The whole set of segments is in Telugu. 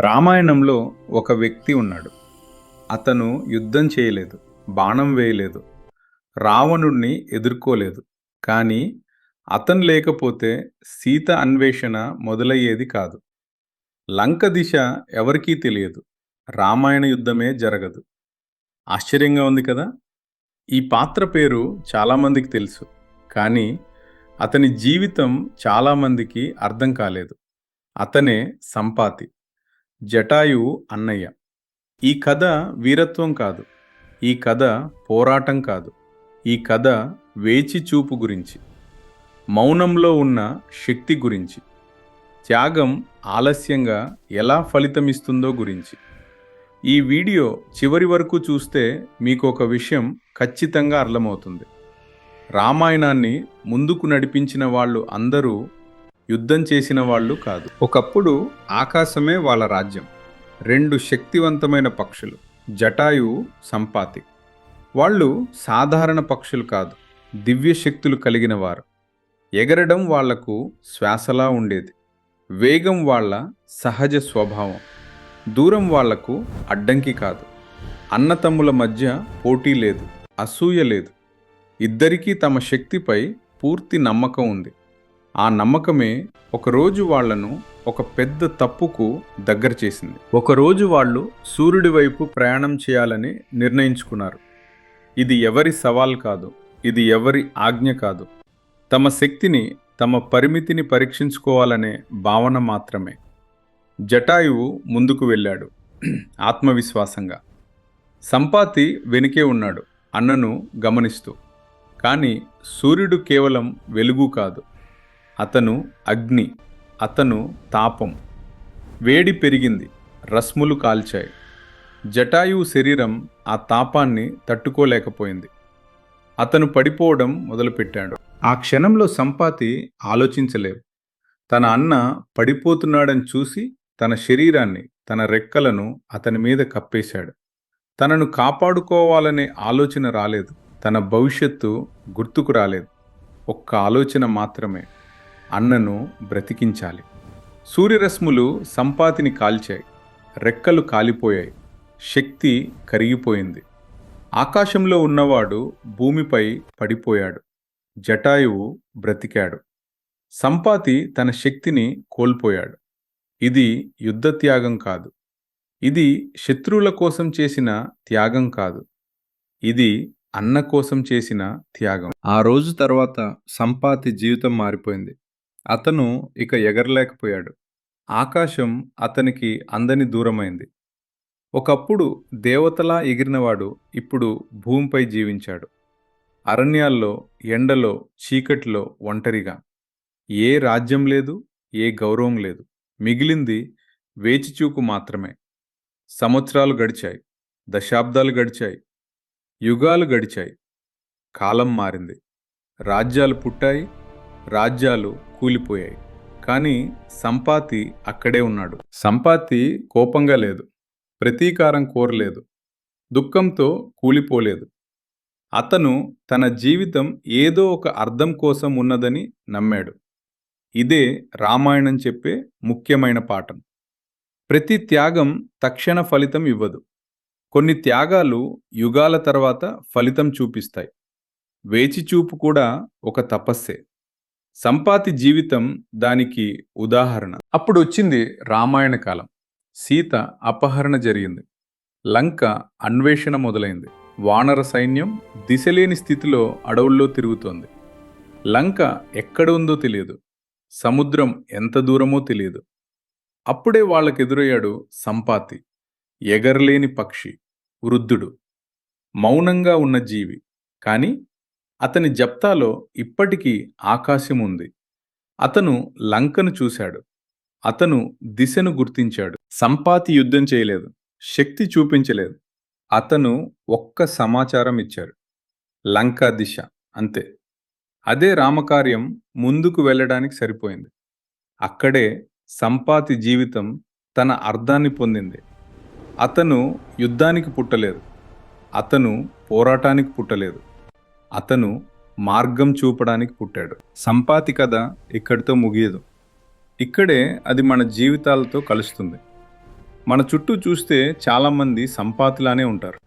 రామాయణంలో ఒక వ్యక్తి ఉన్నాడు. అతను యుద్ధం చేయలేదు బాణం వేయలేదు రావణుణ్ణి ఎదుర్కోలేదు. కానీ అతను లేకపోతే సీత అన్వేషణ మొదలయ్యేది కాదు. లంక దిశ ఎవరికీ తెలియదు. రామాయణ యుద్ధమే జరగదు. ఆశ్చర్యంగా ఉంది కదా? ఈ పాత్ర పేరు చాలామందికి తెలుసు. కానీ అతని జీవితం చాలామందికి అర్థం కాలేదు. అతనే సంపాతి. జటాయువు అన్నయ్య. ఈ కథ వీరత్వం కాదు. ఈ కథ పోరాటం కాదు. ఈ కథ వేచి చూపు గురించి. మౌనంలో ఉన్న శక్తి గురించి. త్యాగం ఆలస్యంగా ఎలా ఫలితమిస్తుందో గురించి. ఈ వీడియో చివరి వరకు చూస్తే మీకు ఒక విషయం ఖచ్చితంగా అర్థమవుతుంది. రామాయణాన్ని ముందుకు నడిపించిన వాళ్ళు అందరూ యుద్ధం చేసిన వాళ్ళు కాదు. ఒకప్పుడు ఆకాశమే వాళ్ళ రాజ్యం. రెండు శక్తివంతమైన పక్షులు జటాయువు సంపాతి. వాళ్ళు సాధారణ పక్షులు కాదు దివ్య శక్తులు కలిగిన వారు. ఎగరడం వాళ్ళకు శ్వాసలా ఉండేది. వేగం వాళ్ళ సహజ స్వభావం. దూరం వాళ్ళకు అడ్డంకి కాదు. అన్నతమ్ముల మధ్య పోటీ లేదు అసూయ లేదు. ఇద్దరికీ తమ శక్తిపై పూర్తి నమ్మకం ఉంది. ఆ నమ్మకమే ఒకరోజు వాళ్ళను ఒక పెద్ద తప్పుకు దగ్గర చేసింది. ఒకరోజు వాళ్ళు సూర్యుడి వైపు ప్రయాణం చేయాలని నిర్ణయించుకున్నారు. ఇది ఎవరి సవాల్ కాదు ఇది ఎవరి ఆజ్ఞ కాదు. తమ శక్తిని తమ పరిమితిని పరీక్షించుకోవాలనే భావన మాత్రమే. జటాయువు ముందుకు వెళ్ళాడు ఆత్మవిశ్వాసంగా. సంపాతి వెనుకే ఉన్నాడు అన్నను గమనిస్తూ. కానీ సూర్యుడు కేవలం వెలుగు కాదు. అతను అగ్ని అతను తాపం. వేడి పెరిగింది రస్ములు కాల్చాయి. జటాయువు శరీరం ఆ తాపాన్ని తట్టుకోలేకపోయింది. అతను పడిపోవడం మొదలుపెట్టాడు. ఆ క్షణంలో సంపాతి ఆలోచించలేవు తన అన్న పడిపోతున్నాడని చూసి తన శరీరాన్ని తన రెక్కలను అతని మీద కప్పేశాడు. తనను కాపాడుకోవాలనే ఆలోచన రాలేదు. తన భవిష్యత్తు గుర్తుకు రాలేదు. ఒక్క ఆలోచన మాత్రమే. అన్నను బ్రతికించాలి. సూర్యరశ్ములు సంపాతిని కాల్చాయి. రెక్కలు కాలిపోయాయి. శక్తి కరిగిపోయింది. ఆకాశంలో ఉన్నవాడు భూమిపై పడిపోయాడు. జటాయువు బ్రతికాడు. సంపాతి తన శక్తిని కోల్పోయాడు. ఇది యుద్ధ త్యాగం కాదు. ఇది శత్రువుల కోసం చేసిన త్యాగం కాదు. ఇది అన్న కోసం చేసిన త్యాగం. ఆ రోజు తర్వాత సంపాతి జీవితం మారిపోయింది. అతను ఇక ఎగరలేకపోయాడు. ఆకాశం అతనికి అందని దూరమైంది. ఒకప్పుడు దేవతలా ఎగిరినవాడు ఇప్పుడు భూమిపై జీవించాడు. అరణ్యాల్లో ఎండలో చీకటిలో ఒంటరిగా. ఏ రాజ్యం లేదు ఏ గౌరవం లేదు. మిగిలింది వేచిచూపు మాత్రమే. సంవత్సరాలు గడిచాయి దశాబ్దాలు గడిచాయి యుగాలు గడిచాయి. కాలం మారింది. రాజ్యాలు పుట్టాయి రాజ్యాలు కూలిపోయాయి. కానీ సంపాతి అక్కడే ఉన్నాడు. సంపాతి కోపంగా లేదు. ప్రతీకారం కోరలేదు. దుఃఖంతో కూలిపోలేదు. అతను తన జీవితం ఏదో ఒక అర్థం కోసం ఉన్నదని నమ్మాడు. ఇదే రామాయణం చెప్పే ముఖ్యమైన పాఠం. ప్రతి త్యాగం తక్షణ ఫలితం ఇవ్వదు. కొన్ని త్యాగాలు యుగాల తర్వాత ఫలితం చూపిస్తాయి. వేచిచూపు కూడా ఒక తపస్సే. సంపాతి జీవితం దానికి ఉదాహరణ. అప్పుడు వచ్చింది రామాయణ కాలం. సీత అపహరణ జరిగింది. లంక అన్వేషణ మొదలైంది. వానర సైన్యం దిశలేని స్థితిలో అడవుల్లో తిరుగుతోంది. లంక ఎక్కడ ఉందో తెలియదు. సముద్రం ఎంత దూరమో తెలియదు. అప్పుడే వాళ్ళకెదురయ్యాడు సంపాతి. ఎగరలేని పక్షి వృద్ధుడు. మౌనంగా ఉన్న జీవి. కానీ అతని జప్తాలో ఇప్పటికీ ఆకాశం ఉంది అతను లంకను చూశాడు. అతను దిశను గుర్తించాడు. సంపాతి యుద్ధం చేయలేదు. శక్తి చూపించలేదు. అతను ఒక్క సమాచారం ఇచ్చాడు. లంకా దిశ అంతే. అదే రామకార్యం ముందుకు వెళ్ళడానికి సరిపోయింది. అక్కడే సంపాతి జీవితం తన అర్థాన్ని పొందింది. అతను యుద్ధానికి పుట్టలేదు. అతను పోరాటానికి పుట్టలేదు. అతను మార్గం చూపడానికి పుట్టాడు. సంపాతి కథ ఇక్కడితో ముగియదు. ఇక్కడే అది మన జీవితాలతో కలుస్తుంది. మన చుట్టూ చూస్తే చాలామంది సంపాతిలానే ఉంటారు.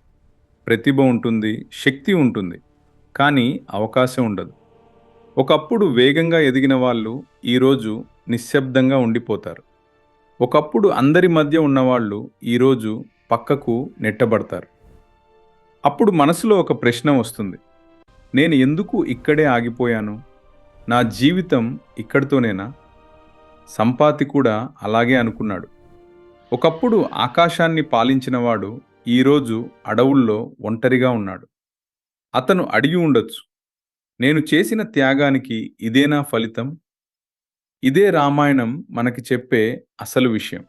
ప్రతిభ ఉంటుంది శక్తి ఉంటుంది కానీ అవకాశం ఉండదు. ఒకప్పుడు వేగంగా ఎదిగిన వాళ్ళు ఈరోజు నిశ్శబ్దంగా ఉండిపోతారు. ఒకప్పుడు అందరి మధ్య ఉన్నవాళ్ళు ఈరోజు పక్కకు నెట్టబడతారు. అప్పుడు మనసులో ఒక ప్రశ్న వస్తుంది. నేను ఎందుకు ఇక్కడే ఆగిపోయాను? నా జీవితం ఇక్కడితోనేనా? సంపాతి కూడా అలాగే అనుకున్నాడు. ఒకప్పుడు ఆకాశాన్ని పాలించినవాడు ఈరోజు అడవుల్లో ఒంటరిగా ఉన్నాడు. అతను అడిగి ఉండొచ్చు నేను చేసిన త్యాగానికి ఇదేనా ఫలితం? ఇదే రామాయణం మనకి చెప్పే అసలు విషయం.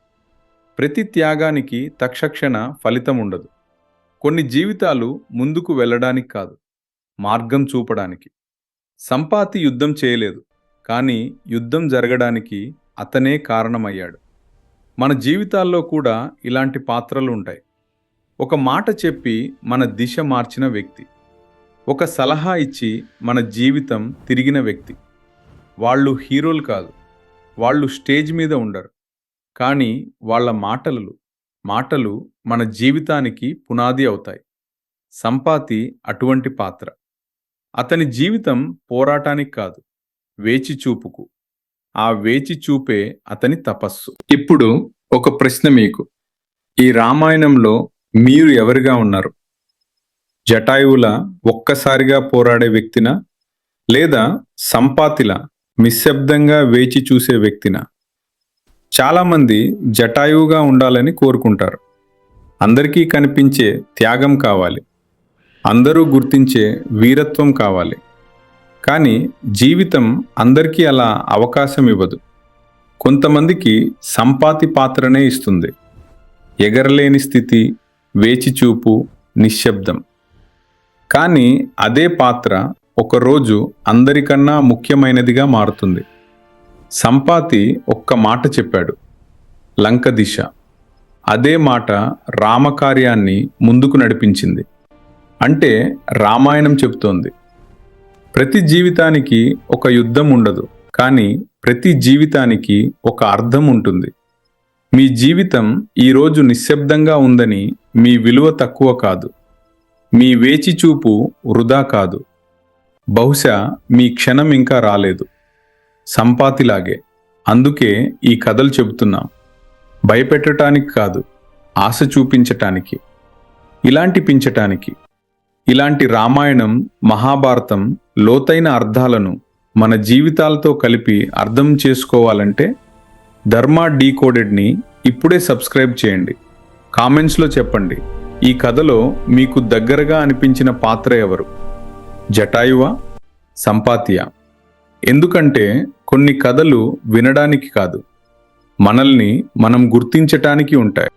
ప్రతి త్యాగానికి తక్షక్షణ ఫలితం ఉండదు. కొన్ని జీవితాలు ముందుకు వెళ్ళడానికి కాదు. మార్గం చూపడానికి. సంపాతి యుద్ధం చేయలేదు కానీ యుద్ధం జరగడానికి అతనే కారణమయ్యాడు. మన జీవితాల్లో కూడా ఇలాంటి పాత్రలు ఉంటాయి. ఒక మాట చెప్పి మన దిశ మార్చిన వ్యక్తి. ఒక సలహా ఇచ్చి మన జీవితం తిరిగిన వ్యక్తి. వాళ్ళు హీరోలు కాదు వాళ్ళు స్టేజ్ మీద ఉండరు. కానీ వాళ్ళ మాటలు మాటలు మన జీవితానికి పునాది అవుతాయి. సంపాతి అటువంటి పాత్ర. అతని జీవితం పోరాటానికి కాదు వేచి చూపుకు. ఆ వేచి చూపే అతని తపస్సు. ఇప్పుడు ఒక ప్రశ్న మీకు. ఈ రామాయణంలో మీరు ఎవరిగా ఉన్నారు? జటాయువుల ఒక్కసారిగా పోరాడే వ్యక్తినా? లేదా సంపాతిలా నిశ్శబ్దంగా వేచి చూసే వ్యక్తినా? చాలామంది జటాయువుగా ఉండాలని కోరుకుంటారు. అందరికీ కనిపించే త్యాగం కావాలి. అందరూ గుర్తించే వీరత్వం కావాలి. కానీ జీవితం అందరికీ అలా అవకాశం ఇవ్వదు. కొంతమందికి సంపాతి పాత్రనే ఇస్తుంది. ఎగరలేని స్థితి వేచిచూపు నిశ్శబ్దం. కానీ అదే పాత్ర ఒకరోజు అందరికన్నా ముఖ్యమైనదిగా మారుతుంది. సంపాతి ఒక్క మాట చెప్పాడు. లంక దిశ. అదే మాట రామకార్యాన్ని ముందుకు నడిపించింది. అంటే రామాయణం చెబుతోంది. ప్రతి జీవితానికి ఒక యుద్ధం ఉండదు కానీ ప్రతి జీవితానికి ఒక అర్థం ఉంటుంది. మీ జీవితం ఈరోజు నిశ్శబ్దంగా ఉందని మీ విలువ తక్కువ కాదు. మీ వేచిచూపు వృధా కాదు. బహుశా మీ క్షణం ఇంకా రాలేదు. సంపాతిలాగే. అందుకే ఈ కథలు చెబుతున్నాం. భయపెట్టడానికి కాదు ఆశ చూపించటానికి. ఇలాంటి పించటానికి. ఇలాంటి రామాయణం మహాభారతం లోతైన అర్థాలను మన జీవితాలతో కలిపి అర్థం చేసుకోవాలంటే ధర్మా డీకోడెడ్ని ఇప్పుడే సబ్స్క్రైబ్ చేయండి. కామెంట్స్లో చెప్పండి ఈ కథలో మీకు దగ్గరగా అనిపించిన పాత్ర ఎవరు? జటాయువా సంపాతియా. ఎందుకంటే కొన్ని కథలు వినడానికి కాదు మనల్ని మనం గుర్తించటానికి ఉంటాయి.